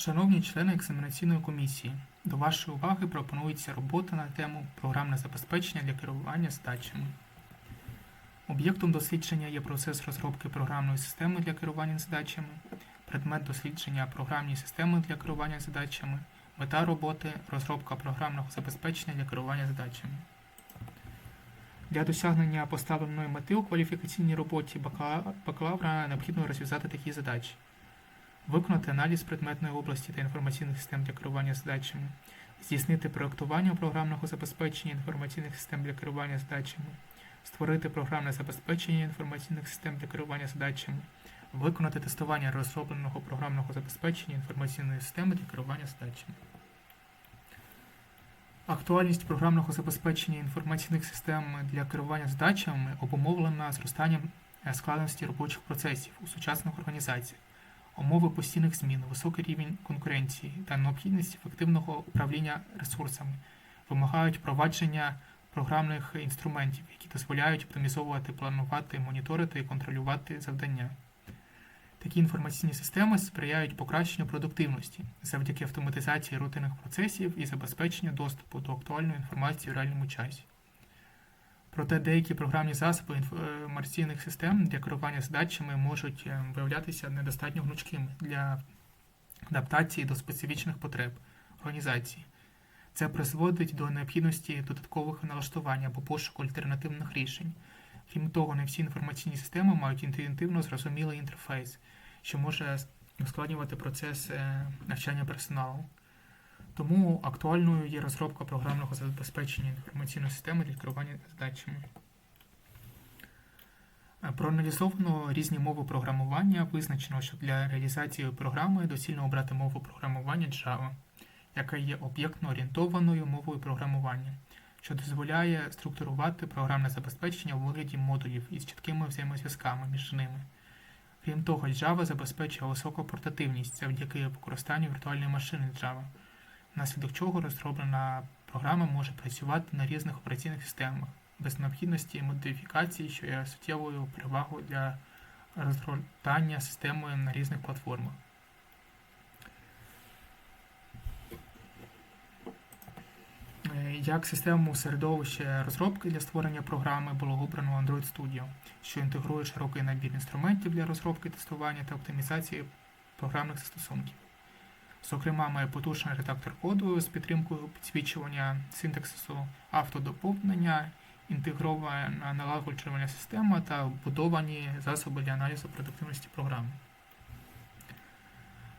Шановні члени екзаменаційної комісії, до вашої уваги пропонується робота на тему програмне забезпечення для керування задачами. Об'єктом дослідження є процес розробки програмної системи для керування задачами, предмет дослідження програмні системи для керування задачами, мета роботи розробка програмного забезпечення для керування задачами. Для досягнення поставленої мети у кваліфікаційній роботі бакалавра необхідно розв'язати такі задачі. Виконати аналіз предметної області та інформаційних систем для керування задачами, здійснити проектування програмного забезпечення інформаційних систем для керування задачами, створити програмне забезпечення інформаційних систем для керування задачами, виконати тестування розробленого програмного забезпечення інформаційної системи для керування задачами. Актуальність програмного забезпечення інформаційних систем для керування задачами обумовлена зростанням е, складності робочих процесів у сучасних організаціях умови постійних змін, високий рівень конкуренції та необхідність ефективного управління ресурсами вимагають впровадження програмних інструментів, які дозволяють оптимізовувати, планувати, моніторити і контролювати завдання. Такі інформаційні системи сприяють покращенню продуктивності завдяки автоматизації рутинних процесів і забезпеченню доступу до актуальної інформації в реальному часі. Проте деякі програмні засоби інформаційних систем для керування задачами можуть е, виявлятися недостатньо гнучкими для адаптації до специфічних потреб організації. Це призводить до необхідності додаткових налаштувань або пошуку альтернативних рішень. Крім того, не всі інформаційні системи мають інтуїтивно зрозумілий інтерфейс, що може ускладнювати процес е, навчання персоналу. Тому актуальною є розробка програмного забезпечення інформаційної системи для керування задачами. Е, Проаналізовано різні мови програмування. Визначено, що для реалізації програми доцільно обрати мову програмування Java, яка є об'єктно орієнтованою мовою програмування, що дозволяє структурувати програмне забезпечення у вигляді модулів із чіткими взаємозв'язками між ними. Крім того, Java забезпечує високу портативність завдяки використанню віртуальної машини Java внаслідок чого розроблена програма може працювати на різних операційних системах без необхідності модифікації, що є суттєвою перевагою для розгортання системи на різних платформах. Е, Як систему середовища розробки для створення програми було обрано Android Studio, що інтегрує широкий набір інструментів для розробки, тестування та оптимізації програмних застосунків. Зокрема, має потужний редактор коду з підтримкою підсвічування синтаксису автодоповнення, інтегрована налагоджувальна система та вбудовані засоби для аналізу продуктивності програми.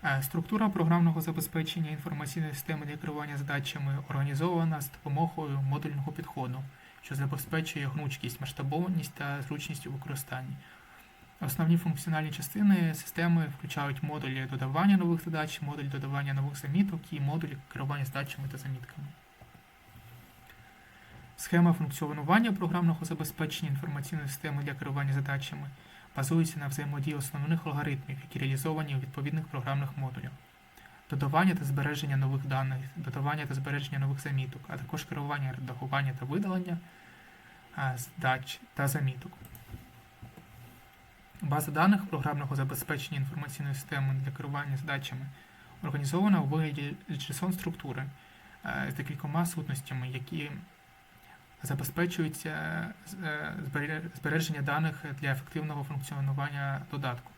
Е, Структура програмного забезпечення інформаційної системи для керування задачами організована з допомогою модульного підходу, що забезпечує гнучкість, масштабованість та зручність у використанні. Основні функціональні частини системи включають модулі додавання нових задач, модуль додавання нових заміток і модуль керування задачами та замітками. Схема функціонування програмного забезпечення інформаційної системи для керування задачами базується на взаємодії основних алгоритмів, які реалізовані у відповідних програмних модулях. Додавання та збереження нових даних, додавання та збереження нових заміток, а також керування, редагування та видалення задач та заміток. База даних програмного забезпечення інформаційної системи для керування задачами організована у вигляді JSON структури е, з декількома сутностями, які забезпечують е, збереження даних для ефективного функціонування додатку.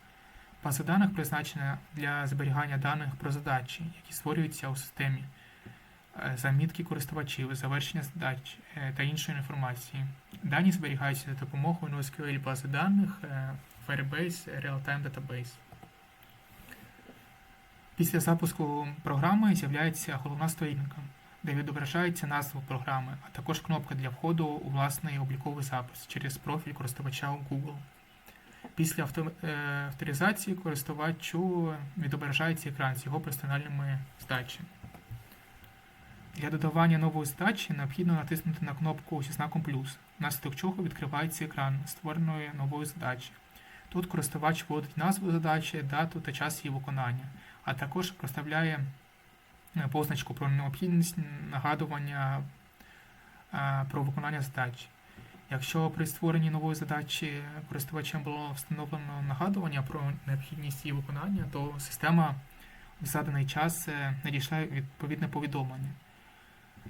База даних призначена для зберігання даних про задачі, які створюються у системі, е, замітки користувачів, завершення задач та іншої інформації. Дані зберігаються за допомогою NoSQL бази даних Firebase Real-Time Database. Після запуску програми з'являється головна сторінка, де відображається назва програми, а також кнопка для входу у власний обліковий запис через профіль користувача у Google. Після е, авторизації користувачу відображається екран з його персональними здачами. Для додавання нової здачі необхідно натиснути на кнопку зі знаком плюс, внаслідок чого відкривається екран створеної нової задачі. Тут користувач вводить назву задачі, дату та час її виконання, а також проставляє е, позначку про необхідність нагадування е, про виконання задач. Якщо при створенні нової задачі користувачем було встановлено нагадування про необхідність її виконання, то система в заданий час е, надійшла відповідне повідомлення.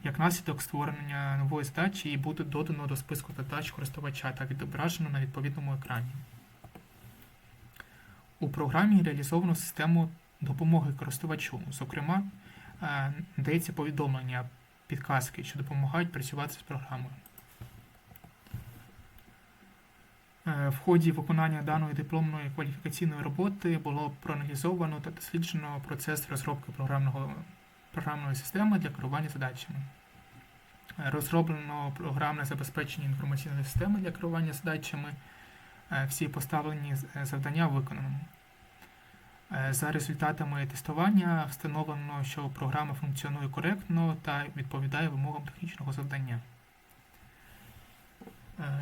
Як наслідок створення нової задачі її буде додано до списку задач користувача та відображено на відповідному екрані. У програмі реалізовано систему допомоги користувачу. Зокрема, е, дається повідомлення, підказки, що допомагають працювати з програмою. Е, В ході виконання даної дипломної кваліфікаційної роботи було проаналізовано та досліджено процес розробки програмного, програмної системи для керування задачами. Е, Розроблено програмне забезпечення інформаційної системи для керування задачами. Е, Всі поставлені е, завдання виконано. Е, За результатами тестування встановлено, що програма функціонує коректно та відповідає вимогам технічного завдання.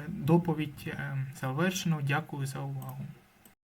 Доповідь завершено. Дякую за увагу.